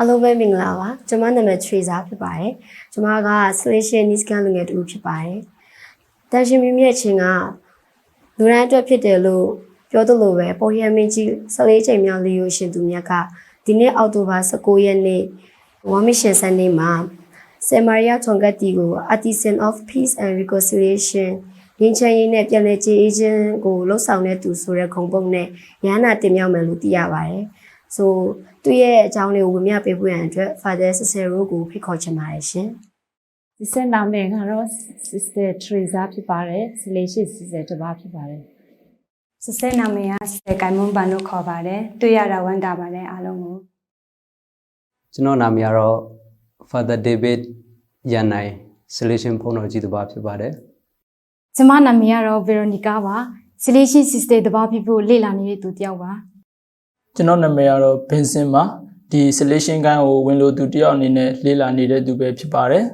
အားလုံးပဲမင်္ဂလာပါကျွန်မနာမည် Teresa ဖြစ်ပါတယ်ကျွန်မက Selection Needs ကလူငယ်တူဖြစ်ပါတယ်တန်ရှင်မြင့်မြတ်ချင်းကလူရန်အတွက်ဖြစ်တယ်လို့ပြောသလိုပဲပေါ်ရမင်းကြီး14ချိန်မြောက်လေးကိုရှင်သူမြတ်ကဒီနေ့အောက်တိုဘာ19ရက်နေ့ဝါမရှင်ဆန်နေ့မှာဆယ်မာရီယာထွန်ကတ်တီကို Artisan of Peace and Reconciliation ငင်းချမ်းရေးနဲ့ပြည်내ကြေးအေဂျင့်ကိုလှုပ်ဆောင်တဲ့သူဆိုတဲ့ခုံပုံနဲ့ရဟန္တာတင်မြောက်မယ်လို့သိရပါတယ်။ဆို သူ့ရဲ့အကြောင်းလေးကိုဝင်မြပေးဖို့ရန်အတွက် Father Cicero ကိုဖိတ်ခေါ်ချင်ပါတယ်ရှင်ဒီစက်နာမည်ကတော့ Sister Teresa ဖြစ်ပါတယ်။ Selection Sister တစ်ပါးဖြစ်ပါတယ်စစဲနာမည်ကစတဲ့ကိုင်မွန်ပန်လို့ခေါ်ပါတယ်တွေ့ရတာဝမ်းသာပါတယ်အားလုံးကိုကျွန်တော်နာမည်ကတော့ Father David ရန်နိုင် solution ဖုန်းတော်ကြီးတစ်ပါးဖြစ်ပါတယ်ကျမနာမည်ကတော့ Veronica ပါ Selection Sister တပါးဖြစ်ဖို့လေ့လာနေတဲ့သူတစ်ယောက်ပါ ကျွန်တော်နာမည်ကတော့ဘင်စင်ပါဒီ selection ကိုင်းကိုဝင်လို့သူတယောက်အနေနဲ့လေ့လာနေတဲ့သူပဲဖြစ်ပါတယ်။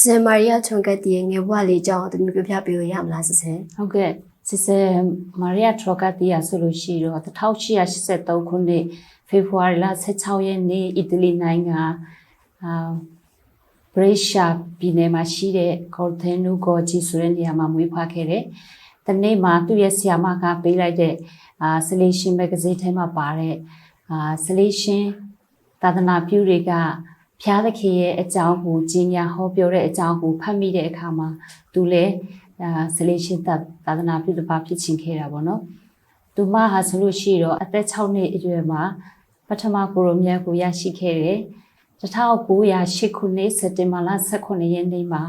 ဆယ်မာရီယာထွန်ကတ်တီရဲ့ငယ်ဘဝလေးအကြောင်းအတူတူပြောပြပေးလို့ရမလားဆဆယ်။ဟုတ်ကဲ့ Sister Maria Trocati ရဆိုလို့ရှိတော့1883ခုနှစ်ဖေဖော်ဝါရီလ16ရက်နေ့အီတလီနိုင်ငံအာ ဘရိရှာပြည်နယ်မှာရှိတဲ့ Corteno Gorgi ဆိုတဲ့နေရာမှာမွေးဖွားခဲ့တယ်။ဒီနေ့မှာသူ့ရဲ့ဆရာမကပေးလိုက်တဲ့အာ Selection Magazine ထဲမှာပါတဲ့အာ Selection သာသနာပြုတွေကဖျားသခင်ရဲ့အကြောင်းကိုကြီးညာဟောပြောတဲ့အကြောင်းကိုဖတ်မိတဲ့အခါမှာသူလည်းအာ Selection သာသာသနာပြုတစ်ပါးဖြစ်ချင်ခဲ့တာပေါ့နော်။သူမဟာဆိုလို့ရှိတော့အသက်6နှစ်အရွယ်မှာပထမကိုရိုမြတ်ကိုရရှိခဲ့တယ်။ 1908ခုနှစ်စက်တင်ဘာလ18ရက်နေ့မှာ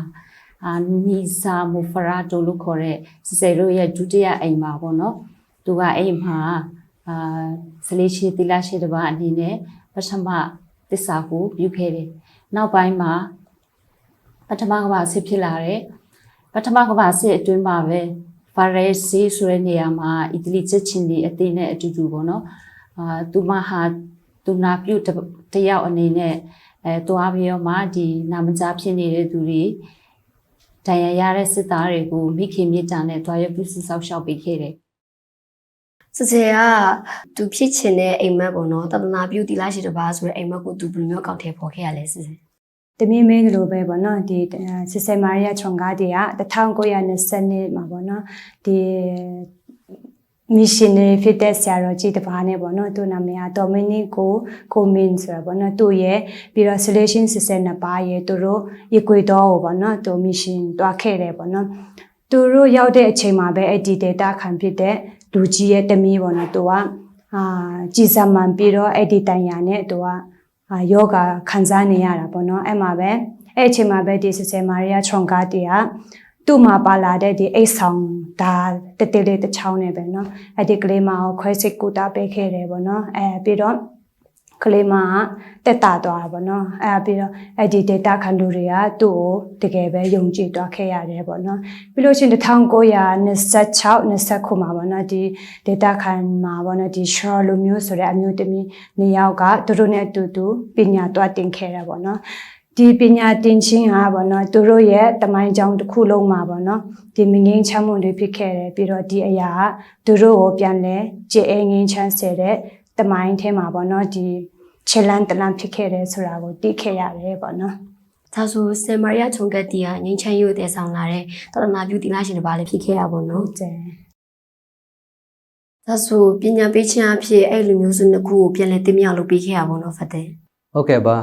အာနီဆာမူဖရာတိုလို့ခေါ်တဲ့စစေတို့ရဲ့ဒုတိယအိမ်မှာပေါ့နော်။သူကအိမ်မှာအာစလေးရှိသီလရှိတစ်ပါးအနေနဲ့ပထမသစ္စာကိုပြုခဲ့တယ်။နောက်ပိုင်းမှာပထမကမ္ဘာစစ်ဖြစ်လာတယ်။ပထမကမ္ဘာစစ်အတွင်းမှာပဲဖာရဲစီဆိုတဲ့နေရာမှာအီတလီချက်ချင်းဒီအသင်းနဲ့အတူတူပေါ့နော်။အာသူမဟာသူနာပြုတ်တယောက်အနေနဲ့ အဲတွားပြီးတော့မှဒီနာမကြားဖြစ်နေတဲ့သူတွေတန်ရရတဲ့စစ်သားတွေကိုမိခင်မြစ်တာနဲ့တွားရပြုစုဆောက်ရှောက်ပေးခဲ့တယ်။ဆဆယ်ကသူဖြစ်ချင်တဲ့အိမ်မက်ပေါ့နော်တသနာပြုတီလာရှိတစ်ပါးဆိုတဲ့အိမ်မက်ကိုသူဘယ်လိုမျိုးအကောင့်ထဲပေါ်ခဲ့ရလဲဆဆယ်တမင်းမင်းလိုပဲပေါ့နော်ဒီစစဲမာရီယာချွန်ကားတီက1920နှစ်မှာပေါ့နော်ဒီ မစ်ရှင်နယ်ဖြစ်တဲ့ဆရာတော်ကြီးတစ်ပါးနဲ့ပေါ့နော်သူ့နာမည်ကဒေါ်မီနီကိုကိုမင်းဆိုတာပေါ့နော်သူ့ရဲ့ပြီးတော့ selection စစဲနှစ်ပါးရဲ့သူတို့အီကွေဒေါကိုပေါ့နော်သူမစ်ရှင်တွားခဲ့တယ်ပေါ့နော်သူတို့ရောက်တဲ့အချိန်မှာပဲအဲ့ဒီ data ခံဖြစ်တဲ့လူကြီးရဲ့တမီးပေါ့နော်သူကအာကြည်စံမှန်ပြီးတော့အဲ့ဒီတန်ရာနဲ့သူကအာယောဂခံစားနေရတာပေါ့နော်အဲ့မှာပဲအဲ့အချိန်မှာပဲဒီဆဆယ်မာရီယာထွန်ကာတီက သူ့မှာပါလာတဲ့ဒီအိတ်ဆောင်ဒါတတေလေးတစ်ချောင်းနဲ့ပဲเนาะအဲ့ဒီကလေးမကိုခွဲစိတ်ကူတာပေးခဲ့တယ်ပေါ့နော်အဲပြီးတော့ကလေးမကတက်တာသွားတာပေါ့နော်အဲပြီးတော့အဲ့ဒီ data ခံလူတွေကသူ့ကိုတကယ်ပဲယုံကြည်သွားခဲ့ရတယ်ပေါ့နော်ပြီးလို့ရှိရင်1926 29ခုမှာပေါ့နော်ဒီ data ခံမှာပေါ့နော်ဒီ short လိုမျိုးဆိုတဲ့အမျိုးသမီးနှစ်ယောက်ကသူတို့နဲ့အတူတူပညာတွားတင်ခဲ့တာပေါ့နော် ဒီပညာတင်ခြင်းဟာပေါ့နော်သူတို့ရဲ့တမိုင်းကြောင်းတစ်ခုလုံးမှာပေါ့နော်ဒီမငင်းချမ်းမှုတွေဖြစ်ခဲ့တယ်ပြီးတော့ဒီအရာကသူတို့ကိုပြန်လဲကြည်အငင်းချမ်းစေတဲ့တမိုင်းထဲမှာပေါ့နော်ဒီချလန်တလန်ဖြစ်ခဲ့တယ်ဆိုတာကိုသိခဲ့ရတယ်ပေါ့နော်။ဒါဆိုဆယ်မာရီယာထွန်ကတ်တီကငင်းချမ်းရေးကိုတည်ဆောင်လာတဲ့တသနာပြုတီလာရှိတစ်ပါးလေးဖြစ်ခဲ့ရပါတော့နော်ဟုတ်တယ်။ဒါဆိုပညာပေးခြင်းအဖြစ်အဲ့လူမျိုးစုနှစ်ခုကိုပြန်လည်တင်မြောက်လုပ်ပေးခဲ့ရပါတော့ဖတ်တယ်ဟုတ်ကဲ့ပါ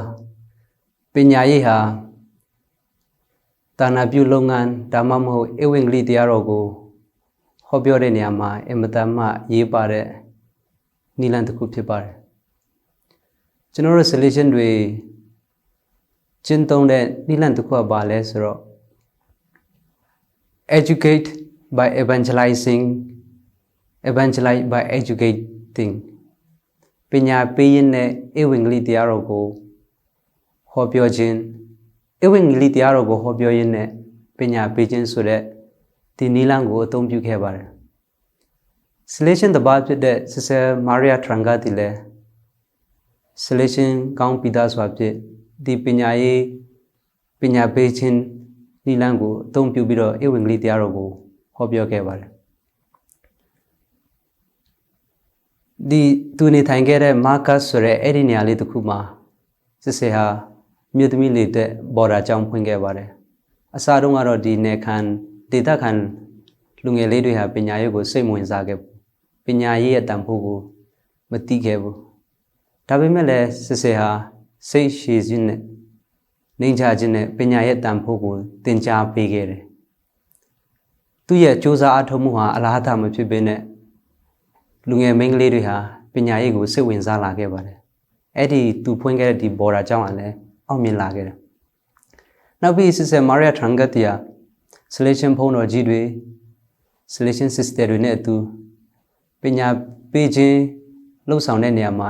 ပညာရေးဟာတာနာပြုလုပ်ငန်းဒါမှမဟုတ်အဝိင္ဂလိတရားတော်ကိုဟောပြောတဲ့နေရာမှာအင်မတန်မှရေးပါတဲ့နိလန်တစ်ခုဖြစ်ပါတယ်ကျွန်တော်တို့ solution တွေကျင့်သုံးတဲ့နိလန်တစ်ခုကဘာလဲဆိုတော့ educate by evangelizing evangelize by educating ပညာပေးရင်းနဲ့ဧဝံဂေလိတရားတော်ကို ဟောပြောခြင်းဧဝံဂေလိတရားတော်ကိုဟောပြောရင်းနဲ့ပညာပေးခြင်းဆိုတဲ့ဒီနီလန်းကိုအသုံးပြုခဲ့ပါတယ်။ selection တပါးဖြစ်တဲ့ဆဆယ်မာရီယာထရန်ဂါတီလည်း selection ကောင်းပြီးသားစွာဖြင့်ဒီပညာရေးပညာပေးခြင်းနီလန်းကိုအသုံးပြုပြီးတော့ဧဝံဂေလိတရားတော်ကိုဟောပြောခဲ့ပါတယ်။ဒီသူနေထိုင်ခဲ့တဲ့မာကတ်ဆိုတဲ့အဲ့ဒီနေရာလေးတစ်ခုမှာစစ်စေဟာ မြို့သမီးလေးတဲ့ဘော်ဒါကြောင်းဖွင့်ခဲ့ပါတယ်အစားတုန်းကတော့ဒီနေခံဒေတာခံလူငယ်လေးတွေဟာပညာရေးကိုစိတ်ဝင်စားခဲ့ဘူးပညာရေးရဲ့တန်ဖိုးကိုမသိခဲ့ဘူးဒါပေမဲ့လည်းစစ်စေဟာစိတ်ရှည်ခြင်းနဲ့နှိမ်ချခြင်းနဲ့ပညာရဲ့တန်ဖိုးကိုသင်ကြားပေးခဲ့တယ်သူ့ရဲ့စူးစမ်းအထောက်မှုဟာအလားအမဖြစ်ဘဲနဲ့လူငယ်မိန်းကလေးတွေဟာပညာရေးကိုစိတ်ဝင်စားလာခဲ့ပါတယ်။အဲ့ဒီသူဖွင့်ခဲ့တဲ့ဒီ border ကြောင့်လည်း အောင်မြင်လာခဲ့တယ်။နောက်ပြီးစစ်စဲမာရီယာထရန်ဂတ်တီယာ selection ဖုန်းတော်ကြီးတွေ selection sister တွေနဲ့အတူပညာပေးခြင်းလှုပ်ဆောင်တဲ့နေရာမှာ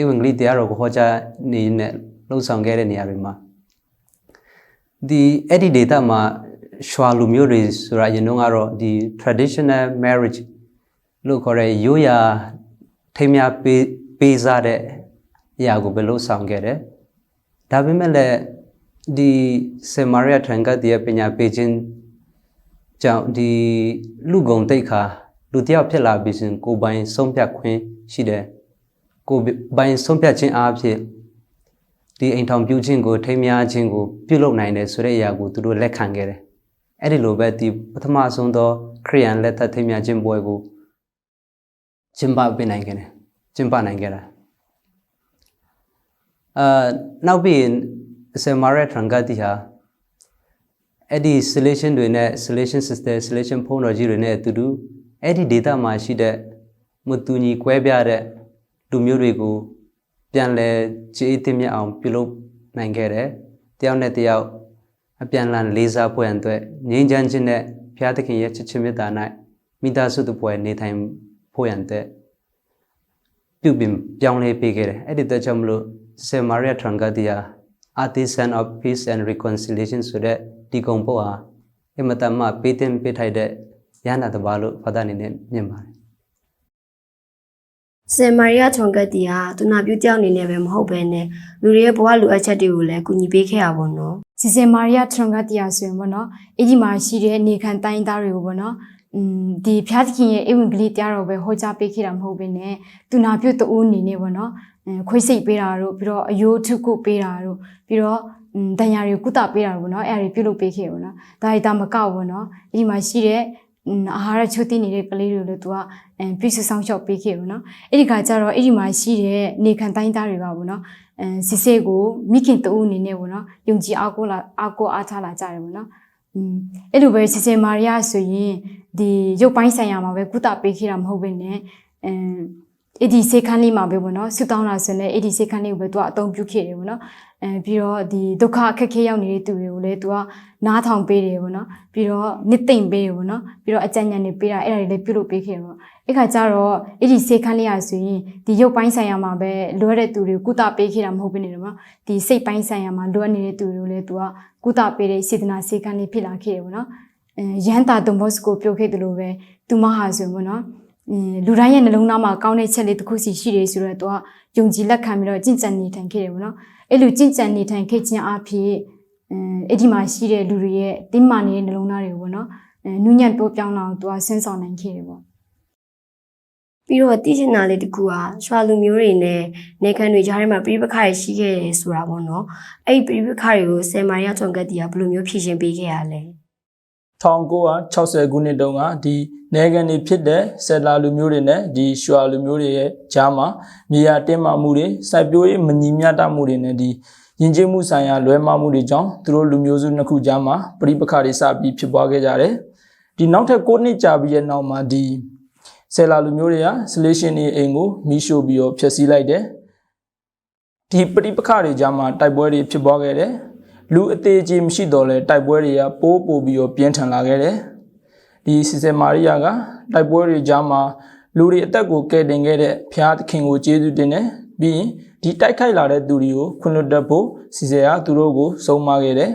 ဧဝံဂေလိတရားတော်ကိုဟောကြားနေနဲ့လှုပ်ဆောင်ခဲ့တဲ့နေရာတွေမှာဒီအဲ့ဒီ data မှာရွှာလူမျိုးတွေဆိုတာအရင်တော့ကတော့ဒီ traditional marriage လို့ခေါ်တဲ့ရိုးရာထိမ်းများပေးပေးစားတဲ့အရာကိုပဲလို့ဆောင်ခဲ့တယ်။ ဒါပေမဲ့လည်းဒီဆေမာရီယာထန်ကတ်ရဲ့ပညာပေးခြင်းကြောင့်ဒီလူကုံတိတ်ခါလူတယောက်ဖြစ်လာပြီးစဉ်ကိုယ်ပိုင်ဆုံးဖြတ်ခွင့်ရှိတယ်။ကိုယ်ပိုင်ဆုံးဖြတ်ခြင်းအားဖြင့်ဒီအိမ်ထောင်ပြုခြင်းကိုထိမ်းများခြင်းကိုပြုလုပ်နိုင်တယ်ဆိုတဲ့အရာကိုသူတို့လက်ခံခဲ့တယ်။အဲ့ဒီလိုပဲဒီပထမဆုံးသောခရိယန်လက်ထပ်ထိမ်းများခြင်းပွဲကိုကျင်းပပေးနိုင်ခဲ့တယ်ကျင်းပနိုင်ခဲ့တာ အာနောက်ပြီးဆယ်မာရက်ထရန်ဂတ်တီဟာအဲ့ဒီ selection တွေနဲ့ selection system selection ဖုန်းတော်ကြီးတွေနဲ့အတူတူအဲ့ဒီ data မှာရှိတဲ့မတူညီကွဲပြားတဲ့လူမျိုးတွေကို ပြန်လဲကြည်သိမြတ်အောင်ပြုလုပ်နိုင်ခဲ့တယ်တယောက်နဲ့တယောက်အပြန်အလှန်လေးစားပွဲအတွက်ငြိမ်းချမ်းခြင်းနဲ့ဘုရားသခင်ရဲ့ချစ်ချင်းမေတ္တာ၌မိသားစုတို့ပွဲနေထိုင်ဖို့ရန်တဲ့ပြုပြင်ပြောင်းလဲပေးခဲ့တယ်အဲ့ဒီတော့ကြောင့်မလို့ ဆေမာရီယာထရန်ဂတ်တီယာ Artisan of Peace and Reconciliation ဆိုတဲ့ဒီကုံဖို့ဟာအမတမပေးတင်ပေးထိုက်တဲ့ရဟန္တာတစ်ပါးလို့ဖတ်အနေနဲ့မြင်ပါတယ်စင်မာရီယာချွန်ကတ်တီဟာသူနာပြုတယောက်အနေနဲ့ပဲမဟုတ်ဘဲနဲ့လူတွေရဲ့ဘဝလိုအပ်ချက်တွေကိုလည်းကူညီပေးခဲ့ရပါတော့စီစင်မာရီယာထရန်ဂတ်တီယာဆိုရင်ပေါ့နော်အဲ့ဒီမှာရှိတဲ့နေခံတိုင်းသားတွေကိုပေါ့နော် อืมဒီဖျားသခင်ရဲ့အဝင်ကလေးတရားတော်ပဲဟောကြားပေးခဲ့တာမဟုတ်ဘဲနဲ့သူနာပြုတ်တူအနေနဲ့ပေါ့နော်အဲခွေးစိတ်ပေးတာတို့ပြီးတော့အယိုးထုကုပေးတာတို့ပြီးတော့อืมတန်ရာတွေကုသပေးတာတို့ပေါ့နော်အဲ့ဒါတွေပြုလုပ်ပေးခဲ့ပေါ့နော်ဒါရီတာမကောက်ပေါ့နော်အဲ့ဒီမှာရှိတဲ့อืมအာဟာရချိုးသိနေတဲ့ကလေးတွေကိုလည်းသူကအဲပြည့်စုံဆောင်ရှောက်ပေးခဲ့ပေါ့နော်အဲ့ဒီကကြတော့အဲ့ဒီမှာရှိတဲ့နေခံတိုင်းသားတွေကပေါ့နော်အဲစစ်စစ်ကိုမိခင်တူအနေနဲ့ပေါ့နော်ယုံကြည်အားကိုးလာအားကိုးအားထားလာကြတယ်ပေါ့နော်อืม အဲ့လိုပဲစစ်စစ်မာရီယာဆိုရင်ဒီရုပ်ပိုင်းဆိုင်ရာမှာပဲကုသပေးခဲ့တာမဟုတ်ဘဲနဲ့အဲအဲ့ဒီစေခန်းလေးမှာပဲပေါ့နော်ဆူတောင်းလာဆိုရင်အဲ့ဒီစေခန်းလေးကိုပဲသူကအသုံးပြုခဲ့တယ်ပေါ့နော်အဲပြီးတော့ဒီဒုက္ခအခက်ခဲရောက်နေတဲ့သူတွေကိုလည်းသူကနားထောင်ပေးတယ်ပေါ့နော်ပြီးတော့နှစ်သိမ့်ပေးတယ်ပေါ့နော်ပြီးတော့အကြံဉာဏ်တွေပေးတာအဲ့ဒါတွေလည်းပြုလုပ်ပေးခဲ့တယ်ပေါ့အဲ့ခါကျတော့အဲ့ဒီစေခန်းလေးရဆိုရင်ဒီရုပ်ပိုင်းဆိုင်ရာမှာပဲလွဲတဲ့သူတွေကိုကုသပေးခဲ့တာမဟုတ်ဘဲနေတယ်ပေါ့နော်ဒီစိတ်ပိုင်းဆိုင်ရာမှာလွဲနေတဲ့သူတွေကိုလည်းသူကကုသပေးတဲ့စေတနာစေခန်းလေးဖြစ်လာခဲ့တယ်ပေါ့နော်အဲရန်တာဒွန်ဘော့စ်ကိုပြောခဲ့တယ်လို့ပဲသူမဟာဆိုရင်ပေါ့နော်အင်း လူတိုင်းရဲ့နှလုံးသားမှာကောင်းတဲ့ချက်လေးတစ်ခုစီရှိတယ်ဆိုတော့သူကယုံကြည်လက်ခံပြီးတော့ကြင်ကြံနေထိုင်ခဲ့တယ်ပေါ့နော်အဲ့လိုကြင်ကြံနေထိုင်ခဲ့ခြင်းအဖြစ်အဲအဲ့ဒီမှာရှိတဲ့လူတွေရဲ့တင်းမာနေတဲ့နှလုံးသားတွေကိုပေါ့နော်အဲနူးညံ့တိုးပြောင်းလာအောင်သူကဆင်းဆောင်နိုင်ခဲ့တယ်ပေါ့ပြီးတော့တည်ချင်တာလေးတစ်ခုကရွှာလူမျိုးတွေနဲ့နေခံတွေကြားထဲမှာပြိပခါရရှိခဲ့တယ်ဆိုတာပေါ့နော်အဲ့ဒီပြိပခါတွေကိုစင်မာရီယာချွန်ကတ်တီကဘယ်လိုမျိုးဖြည့်ရှင်ပေးခဲ့ရလဲ 1960ခုနှစ်တုန်းကဒီနေကန်တွေဖြစ်တဲ့ဆယ်လာလူမျိုးတွေနဲ့ဒီရွှာလူမျိုးတွေရဲ့ကြားမှာမြေယာတင်းမာမှုတွေစိုက်ပျိုးရေးမညီမျှတမှုတွေနဲ့ဒီယဉ်ကျေးမှုဆိုင်ရာလွဲမှားမှုတွေကြောင့်သူတို့လူမျိုးစုနှစ်ခုကြားမှာပြိပခါတွေစပြီးဖြစ်ပွားခဲ့ကြတယ်ဒီနောက်ထပ်9နှစ်ကြာပြီးတဲ့နောက်မှာဒီဆယ်လာလူမျိုးတွေက selection တွေအိမ်ကိုမီးရှို့ပြီးတော့ဖျက်ဆီးလိုက်တယ်ဒီပြိပခါတွေကြားမှာတိုက်ပွဲတွေဖြစ်ပွားခဲ့တယ် လူအသေးကြီးမရှိတော့လဲတိုက်ပွဲတွေကပိုးပို့ပြီးတော့ပြင်းထန်လာခဲ့တယ်ဒီစီစင်မာရိယာကတိုက်ပွဲတွေကြားမှာလူတွေအသက်ကိုကယ်တင်ခဲ့တဲ့ဖျားသခင်ကိုကျေးဇူးတင်တယ်ပြီးရင်ဒီတိုက်ခိုက်လာတဲ့သူတွေကိုခွင့်လွှတ်တတ်ဖို့စီစင်ကသူတို့ကိုဆုံးမခဲ့တယ်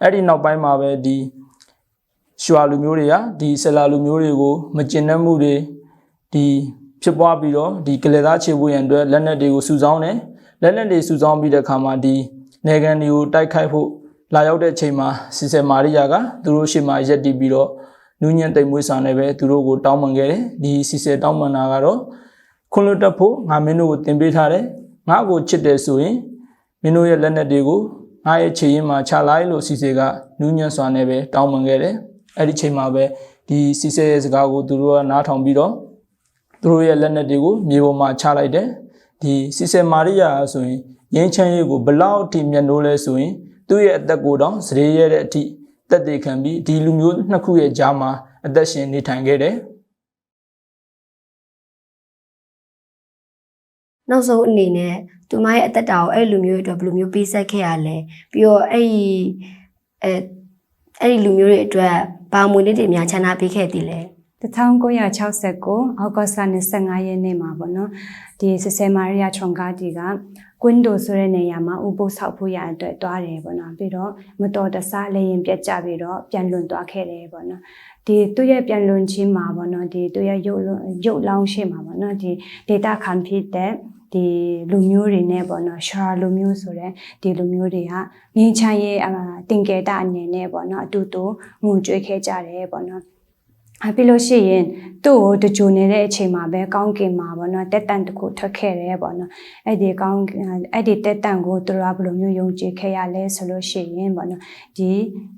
အဲ့ဒီနောက်ပိုင်းမှာပဲဒီရွှာလူမျိုးတွေကဒီဆလာလူမျိုးတွေကိုမကျင်နှံ့မှုတွေဒီဖြစ်ပွားပြီးတော့ဒီကလေးသားခြေပွေရန်အတွက်လက်နက်တွေကိုစုဆောင်းတယ်လက်နက်တွေစုဆောင်းပြီးတဲ့အခါမှာဒီ နေကန်တွေကိုတိုက်ခိုက်ဖို့လာရောက်တဲ့ချိန်မှာစီစင်မာရိယာကသူတို့ရှေ့မှာရက်တည်ပြီးတော့နူးညံ့တိမ်မွေးစာနဲ့ပဲသူတို့ကိုတောင်းပန်ခဲ့တယ်ဒီစီစင်တောင်းပန်တာကတော့ခွန်လွတ်တက်ဖို့ငါမင်းတို့ကိုသင်ပေးထားတယ်ငါ့ကိုချစ်တယ်ဆိုရင်မင်းတို့ရဲ့လက်နက်တွေကိုငါရဲ့ခြေရင်းမှာချလိုက်လို့စီစေကနူးညံ့စွာနဲ့ပဲတောင်းပန်ခဲ့တယ်အဲ့ဒီချိန်မှာပဲဒီစီစေရဲ့စကားကိုသူတို့ကနားထောင်ပြီးတော့သူတို့ရဲ့လက်နက်တွေကိုမြေပေါ်မှာချလိုက်တယ်ဒီစီစေမာရိယာဆိုရင် ရင်းချမ်းရေးကိုဘလောက်အထိမျက်နှိုးလဲဆိုရင်သူ့ရဲ့အသက်ကိုတောင်စရေရဲတဲ့အထိတက်သေးခံပြီးဒီလူမျိုးနှစ်ခုရဲ့ကြားမှာအသက်ရှင်နေထိုင်ခဲ့တယ်နောက်ဆုံးအနေနဲ့သူမရဲ့အသက်တာကိုအဲ့ဒီလူမျိုးတွေအတွက်ဘယ်လိုမျိုးပေးဆက်ခဲ့ရလဲပြီးတော့အဲ့ဒီအဲအဲ့ဒီလူမျိုးတွေအတွက်ဘာမွေနေ့တွေများချမ်းသာပေးခဲ့သည်လဲ1969အောက်တိုဘာ25ရက်နေ့မှာပေါ့နော်ဒီဆဆယ်မာရီယာထရွန်ကာတီက ကွင်းဒိုဆိုတဲ့နေရာမှာဥပုသ်ဆောက်ဖို့ရအတွက်တွားတယ်ပေါ့နော်ပြီးတော့မတော်တဆလည်းရင်ပြက်ကြပြီးတော့ပြန်လွန်သွားခဲ့တယ်ပေါ့နော်ဒီသူ့ရဲ့ပြန်လွန်ခြင်းမှာပေါ့နော်ဒီသူ့ရဲ့ရုပ်လုံးရုပ်လောင်းရှိမှာပေါ့နော်ဒီ data ခံဖြစ်တဲ့ဒီလူမျိုးတွေနဲ့ပေါ့နော်ရှာလူမျိုးဆိုတဲ့ဒီလူမျိုးတွေကငင်းချမ်းရဲ့အတင်ကေတာအနေနဲ့ပေါ့နော်အတူတူငုံကြွေးခဲ့ကြတယ်ပေါ့နော်အ ပြီးလို့ရှိရင်သူ့ကိုတကြိုနေတဲ့အချိန်မှာပဲကောင်းကင်မှာပေါ့နော်တက်တန်တစ်ခုထွက်ခဲ့တယ်ပေါ့နော်အဲ့ဒီကောင်းအဲ့ဒီတက်တန်ကိုသူတို့ကဘယ်လိုမျိုးယုံကြည်ခဲ့ရလဲဆိုလို့ရှိရင်ပေါ့နော်ဒီ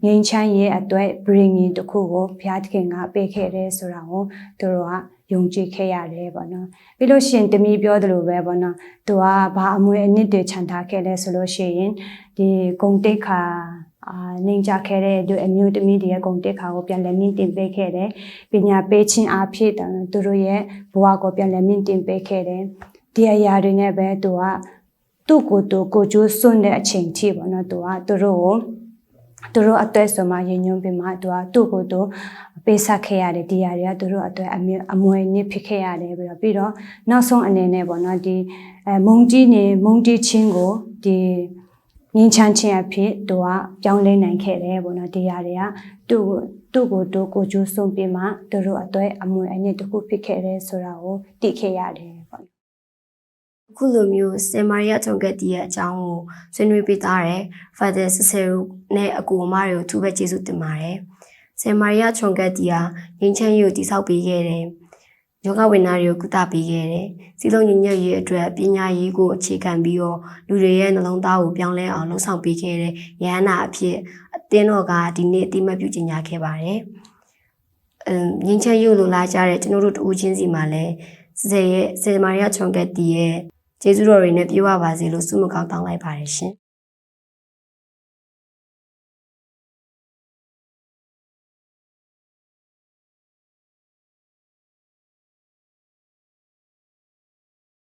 ငိမ့်ချမ်းရဲ့အတွက် bringing တစ်ခုကိုဘုရားသခင်ကပေးခဲ့တယ်ဆိုတာကိုသူတို့ကယုံကြည်ခဲ့ရတယ်ပေါ့နော်ပြီးလို့ရှိရင်တမီပြောသလိုပဲပေါ့နော်သူကဘာအမွေအနှစ်တွေခြံထားခဲ့လဲဆိုလို့ရှိရင်ဒီဂုံတိတ်ခါ အာနေကြခဲ့တဲ့ဒီအမျိုးသမီးတွေရဲ့ဂုံတက်ခါကိုပြန်လည်မြင့်တင်ပေးခဲ့တယ်ပညာပေးခြင်းအဖြစ်သူတို့ရဲ့ဘဝကိုပြန်လည်မြင့်တင်ပေးခဲ့တယ်ဒီအရာတွေနဲ့ပဲသူကသူ့ကိုယ်သူကိုကျိုးစွန့်တဲ့အချိန်ထိပေါ့နော်သူကသူတို့ကိုသူတို့အသက်ဆိုမှရင်ညွှန်းပြီးမှသူကသူ့ကိုယ်သူပေးဆက်ခဲ့ရတယ်ဒီအရာတွေကသူတို့အတွက်အမြအမွေနစ်ဖြစ်ခဲ့ရတယ်ပြီးတော့ပြီးတော့နောက်ဆုံးအနေနဲ့ပေါ့နော်ဒီအဲမုံကြီးနေမုံကြီးချင်းကိုဒီ ငင်းချမ်းချင်းအဖြစ်သူကပြောင်းလဲနိုင်ခဲ့တယ်ပေါ့နော်ဒီຢာတွေကသူ့ကိုသူ့ကိုသူ့ကိုကျိုးဆုံးပြီးမှသူတို့အတွက်အမွေအနှစ်တစ်ခုဖြစ်ခဲ့တယ်ဆိုတာကိုသိခဲ့ရတယ်ပေါ့နော်အခုလိုမျိုးစင်မာရီယာဂျုံကက်တီရဲ့အကြောင်းကိုဆွေးနွေးပေးသားတယ်ဖာသာဆဆယ်ရူနဲ့အကူအမတွေကိုသူပဲကျေးဇူးတင်ပါတယ်စင်မာရီယာဂျုံကက်တီဟာငင်းချမ်းရေးကိုတည်ဆောက်ပေးခဲ့တယ် ယောဂဝိနာတွေကိုကုသပေးခဲ့တယ်စီလုံးညညက်ရေးအတွက်ပညာရေးကိုအခြေခံပြီးတော့လူတွေရဲ့နှလုံးသားကိုပြောင်းလဲအောင်လှုံ့ဆော်ပေးခဲ့တဲ့ရဟန္တာအဖြစ်အသင်းတော်ကဒီနေ့အတိအမတ်ပြုကြေညာခဲ့ပါတယ်အမ်ငင်းချမ်းရေးကိုလိုလားကြတဲ့ကျွန်တော်တို့တူချင်းစီမှာလည်းစေရဲ့စေမာရီယာဂျုံကက်တီရဲ့ကျေးဇူးတော်တွေနဲ့ပြေဝပါစေလို့ဆုမကောင်းတောင်းလိုက်ပါတယ်ရှင်